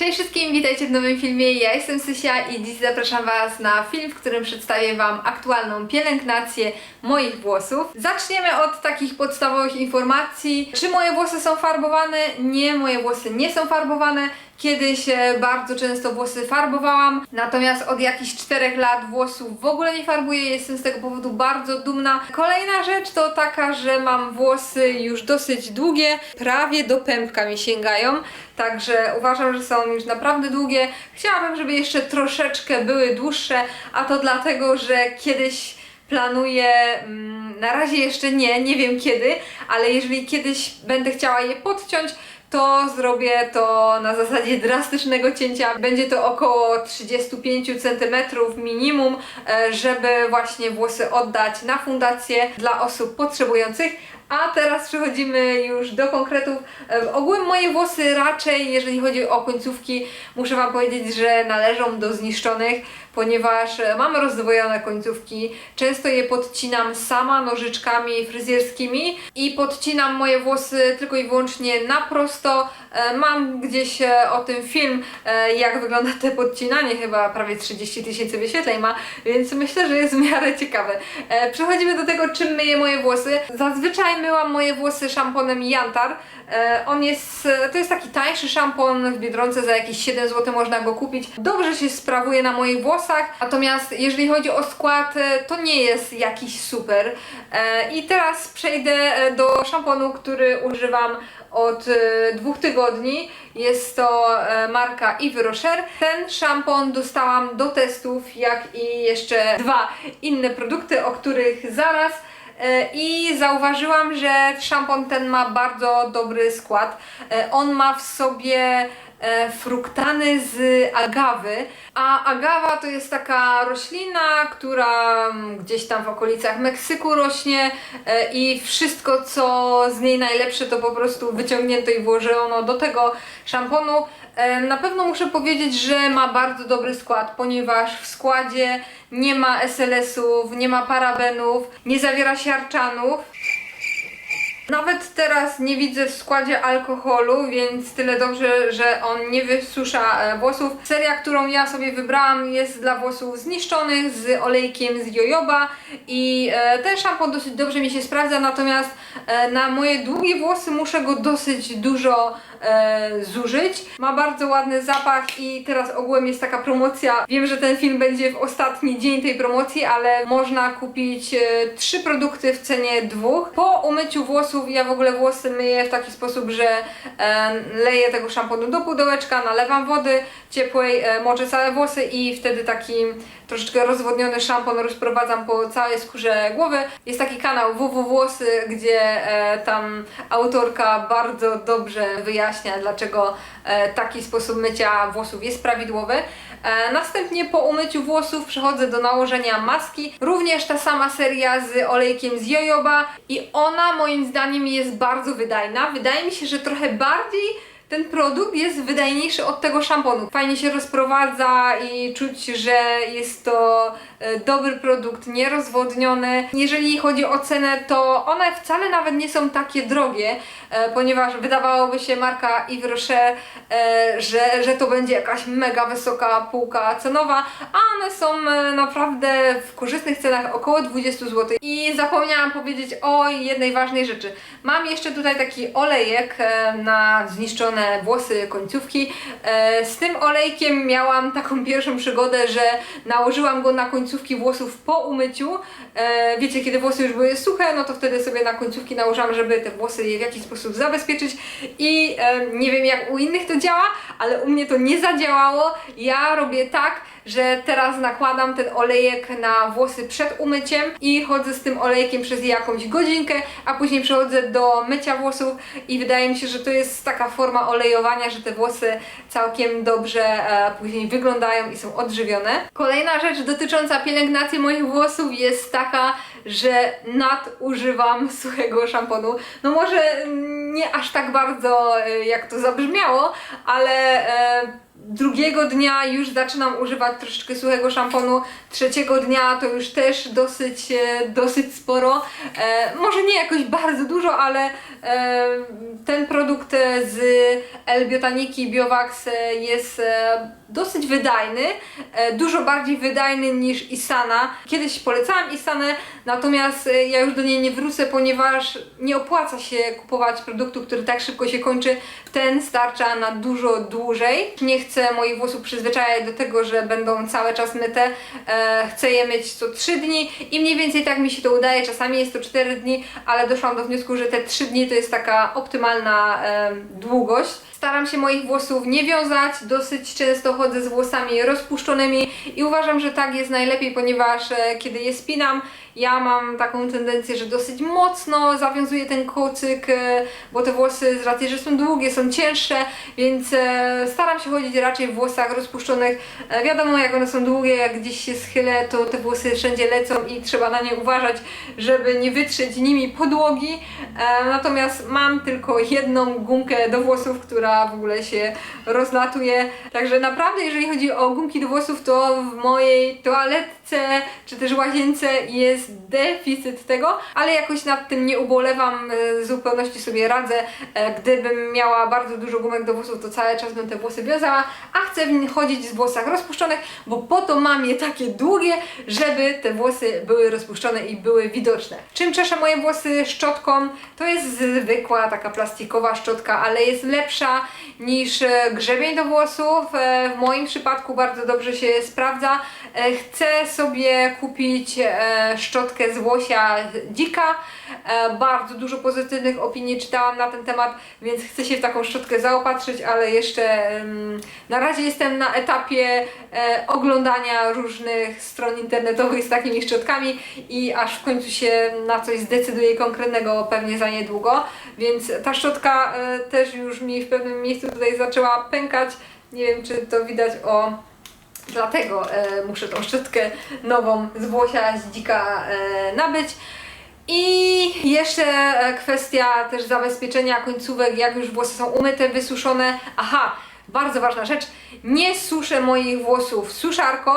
Cześć wszystkim, witajcie w nowym filmie. Ja jestem Sysia i dziś zapraszam Was na film, w którym przedstawię Wam aktualną pielęgnację moich włosów. Zaczniemy od takich podstawowych informacji. Czy moje włosy są farbowane? Nie, moje włosy nie są farbowane. Kiedyś e, bardzo często włosy farbowałam, natomiast od jakichś 4 lat włosów w ogóle nie farbuję. Jestem z tego powodu bardzo dumna. Kolejna rzecz to taka, że mam włosy już dosyć długie, prawie do pępka mi sięgają, także uważam, że są już naprawdę długie. Chciałabym, żeby jeszcze troszeczkę były dłuższe, a to dlatego, że kiedyś planuję, mm, na razie jeszcze nie, nie wiem kiedy, ale jeżeli kiedyś będę chciała je podciąć, to zrobię to na zasadzie drastycznego cięcia. Będzie to około 35 cm minimum, e, żeby właśnie włosy oddać na fundację dla osób potrzebujących. A teraz przechodzimy już do konkretów. E, Ogółem moje włosy raczej, jeżeli chodzi o końcówki, muszę Wam powiedzieć, że należą do zniszczonych, ponieważ e, mam rozdwojone końcówki. Często je podcinam sama nożyczkami fryzjerskimi i podcinam moje włosy tylko i wyłącznie na prosto. E, Mam gdzieś e, o tym film, jak wygląda te podcinanie, chyba prawie 30 tysięcy wyświetleń ma, więc myślę, że jest w miarę ciekawe. Przechodzimy do tego, czym myję moje włosy. Zazwyczaj myłam moje włosy szamponem Jantar. On jest, to jest taki tańszy szampon w Biedronce, za jakieś 7 zł można go kupić. Dobrze się sprawuje na moich włosach, natomiast jeżeli chodzi o skład, e, to nie jest jakiś super. E, I teraz przejdę e, do szamponu, który używam od dwóch tygodni. Jest to marka Yves Rocher. Ten szampon dostałam do testów, jak i jeszcze dwa inne produkty, o których zaraz. I zauważyłam, że szampon ten ma bardzo dobry skład. On ma w sobie fruktany z agawy, a agawa to jest taka roślina, która mm, gdzieś tam w okolicach Meksyku rośnie e, i wszystko co z niej najlepsze to po prostu wyciągnięto i włożono do tego szamponu. E, Na pewno muszę powiedzieć, że ma bardzo dobry skład, ponieważ w składzie nie ma SLS-ów, nie ma parabenów, nie zawiera siarczanów. Nawet teraz nie widzę w składzie alkoholu, więc tyle dobrze, że on nie wysusza e, włosów. Seria, którą ja sobie wybrałam jest dla włosów zniszczonych z olejkiem z jojoba i e, ten szampon dosyć dobrze mi się sprawdza, natomiast e, na moje długie włosy muszę go dosyć dużo zużyć. Ma bardzo ładny zapach i teraz ogółem jest taka promocja. Wiem, że ten film będzie w ostatni dzień tej promocji, ale można kupić trzy produkty w cenie dwóch. Po umyciu włosów ja w ogóle włosy myję w taki sposób, że e, leję tego szamponu do pudełeczka, nalewam wody ciepłej, e, moczę całe włosy i wtedy taki troszeczkę rozwodniony szampon rozprowadzam po całej skórze głowy. Jest taki kanał WW Włosy, gdzie e, tam autorka bardzo dobrze wyjaśnia, dlaczego e, taki sposób mycia włosów jest prawidłowy. E, następnie po umyciu włosów przechodzę do nałożenia maski. Również ta sama seria z olejkiem z jojoba i ona moim zdaniem jest bardzo wydajna. Wydaje mi się, że trochę bardziej ten produkt jest wydajniejszy od tego szamponu. Fajnie się rozprowadza i czuć, że jest to e, dobry produkt, nierozwodniony. Jeżeli chodzi o cenę, to one wcale nawet nie są takie drogie, e, ponieważ wydawałoby się marka Yves Rocher, e, że, że to będzie jakaś mega wysoka półka cenowa, a one są naprawdę w korzystnych cenach około 20 zł. I zapomniałam powiedzieć o jednej ważnej rzeczy. Mam jeszcze tutaj taki olejek na zniszczone włosy, końcówki. E, Z tym olejkiem miałam taką pierwszą przygodę, że nałożyłam go na końcówki włosów po umyciu. E, Wiecie, kiedy włosy już były suche, no to wtedy sobie na końcówki nałożyłam, żeby te włosy je w jakiś sposób zabezpieczyć. I e, nie wiem jak u innych to działa, ale u mnie to nie zadziałało. Ja robię tak, że teraz nakładam ten olejek na włosy przed umyciem i chodzę z tym olejkiem przez jakąś godzinkę, a później przechodzę do mycia włosów i wydaje mi się, że to jest taka forma olejowania, że te włosy całkiem dobrze e, później wyglądają i są odżywione. Kolejna rzecz dotycząca pielęgnacji moich włosów jest taka, że nadużywam suchego szamponu. No może mm, nie aż tak bardzo, e, jak to zabrzmiało, ale e, drugiego dnia już zaczynam używać troszeczkę suchego szamponu, trzeciego dnia to już też dosyć, e, dosyć sporo. E, może nie jakoś bardzo dużo, ale e, ten produkt z L-Biotaniki Biovax e, jest e, dosyć wydajny, e, dużo bardziej wydajny niż Isana. Kiedyś polecałam Isanę, natomiast e, ja już do niej nie wrócę, ponieważ nie opłaca się kupować produktu, który tak szybko się kończy. Ten starcza na dużo dłużej. Nie chcę moich włosów przyzwyczajać do tego, że będą cały czas myte. E, chcę je myć co 3 dni i mniej więcej tak mi się to udaje. Czasami jest to 4 dni, ale doszłam do wniosku, że te 3 dni to jest taka optymalna długość. Staram się moich włosów nie wiązać, dosyć często chodzę z włosami rozpuszczonymi i uważam, że tak jest najlepiej, ponieważ e, kiedy je spinam, ja mam taką tendencję, że dosyć mocno zawiązuję ten kocyk, e, bo te włosy z racji, że są długie, są cięższe, więc e, staram się chodzić raczej w włosach rozpuszczonych. Wiadomo, jak one są długie, jak gdzieś się schylę, to te włosy wszędzie lecą i trzeba na nie uważać, żeby nie wytrzeć nimi podłogi. Natomiast mam tylko jedną gumkę do włosów, która w ogóle się rozlatuje. Także naprawdę, jeżeli chodzi o gumki do włosów, to w mojej toaletce czy też łazience jest deficyt tego, ale jakoś nad tym nie ubolewam, e, w zupełności sobie radzę. E, Gdybym miała bardzo dużo gumek do włosów, to cały czas bym te włosy wiązała, a chcę chodzić w włosach rozpuszczonych, bo po to mam je takie długie, żeby te włosy były rozpuszczone i były widoczne. Czym czeszę moje włosy szczotką? To jest zwykła taka plastikowa szczotka, ale jest lepsza niż e, grzebień do włosów. W moim przypadku bardzo dobrze się sprawdza. E, Chcę sobie kupić e, szczotkę z włosia dzika. E, Bardzo dużo pozytywnych opinii czytałam na ten temat, więc chcę się w taką szczotkę zaopatrzyć, ale jeszcze em, na razie jestem na etapie oglądania różnych stron internetowych z takimi szczotkami i aż w końcu się na coś zdecyduję konkretnego pewnie za niedługo, więc ta szczotka też już mi w pewnym miejscu tutaj zaczęła pękać. Nie wiem, czy to widać o Dlatego e, muszę tą szczotkę nową z włosia z dzika e, nabyć. I jeszcze e, kwestia też zabezpieczenia końcówek, jak już włosy są umyte, wysuszone. Aha, bardzo ważna rzecz. Nie suszę moich włosów suszarką.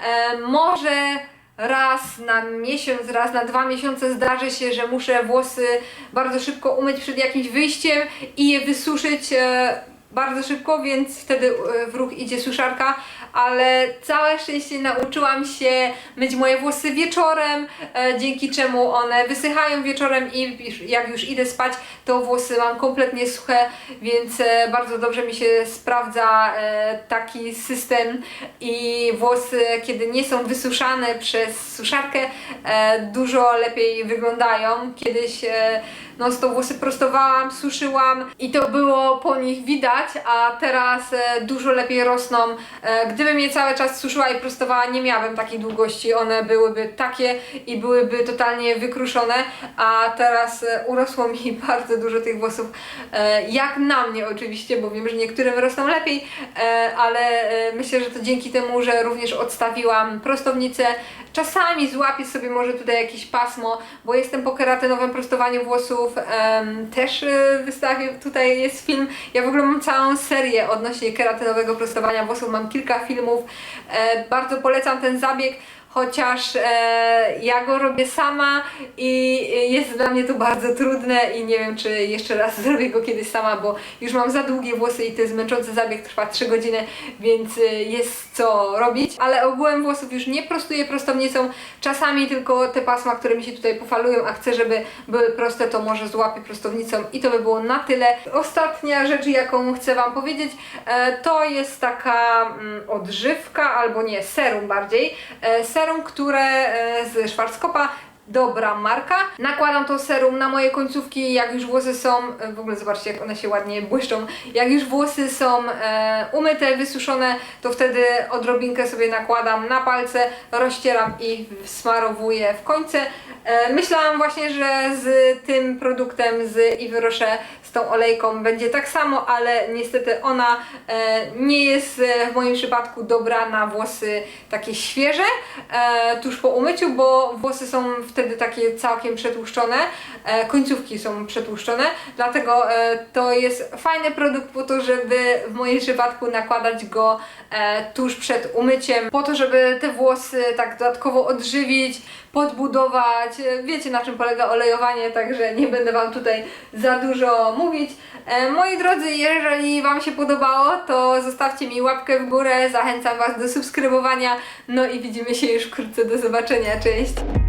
E, może raz na miesiąc, raz na dwa miesiące zdarzy się, że muszę włosy bardzo szybko umyć przed jakimś wyjściem i je wysuszyć. E, bardzo szybko, więc wtedy e, w ruch idzie suszarka, ale całe szczęście nauczyłam się myć moje włosy wieczorem, e, dzięki czemu one wysychają wieczorem i jak już idę spać, to włosy mam kompletnie suche, więc e, bardzo dobrze mi się sprawdza e, taki system i włosy, kiedy nie są wysuszane przez suszarkę, dużo lepiej wyglądają. Kiedyś e, no tą włosy prostowałam, suszyłam i to było po nich widać, a teraz dużo lepiej rosną. E, gdybym je cały czas suszyła i prostowała, nie miałabym takiej długości, one byłyby takie i byłyby totalnie wykruszone, a teraz e, urosło mi bardzo dużo tych włosów, e, jak na mnie oczywiście, bo wiem, że niektórym rosną lepiej, e, ale myślę, że to dzięki temu, że również odstawiłam prostownicę, czasami złapię sobie może tutaj jakieś pasmo, bo jestem po keratynowym prostowaniu włosów, też wystawię, tutaj jest film, ja w ogóle mam całą serię odnośnie keratynowego prostowania włosów, mam kilka filmów, e, bardzo polecam ten zabieg, chociaż e, ja go robię sama i jest dla mnie to bardzo trudne i nie wiem, czy jeszcze raz zrobię go kiedyś sama, bo już mam za długie włosy i to jest męczący zabieg, trwa 3 godziny, więc e, jest co robić, ale ogółem włosów już nie prostuję prostownicą, czasami tylko te pasma, które mi się tutaj pofalują, a chcę, żeby były proste, to może złapię prostownicą i to by było na tyle. Ostatnia rzecz, jaką chcę Wam powiedzieć, e, to jest taka mm, odżywka, albo nie, serum bardziej, e, serum, które e, z Schwarzkopa dobra marka. Nakładam to serum na moje końcówki, jak już włosy są, e, w ogóle zobaczcie jak one się ładnie błyszczą, jak już włosy są e, umyte, wysuszone, to wtedy odrobinkę sobie nakładam na palce, rozcieram i smarowuję w końce. E, myślałam właśnie, że z tym produktem z Yves Rocher, z tą olejką będzie tak samo, ale niestety ona e, nie jest e, w moim przypadku dobra na włosy takie świeże, e, tuż po umyciu, bo włosy są w wtedy takie całkiem przetłuszczone, e, końcówki są przetłuszczone, dlatego e, to jest fajny produkt po to, żeby w moim przypadku nakładać go e, tuż przed umyciem, po to, żeby te włosy tak dodatkowo odżywić, podbudować. Wiecie na czym polega olejowanie, także nie będę Wam tutaj za dużo mówić. Moi drodzy, jeżeli Wam się podobało, to zostawcie mi łapkę w górę, zachęcam Was do subskrybowania, no i widzimy się już wkrótce, do zobaczenia, cześć!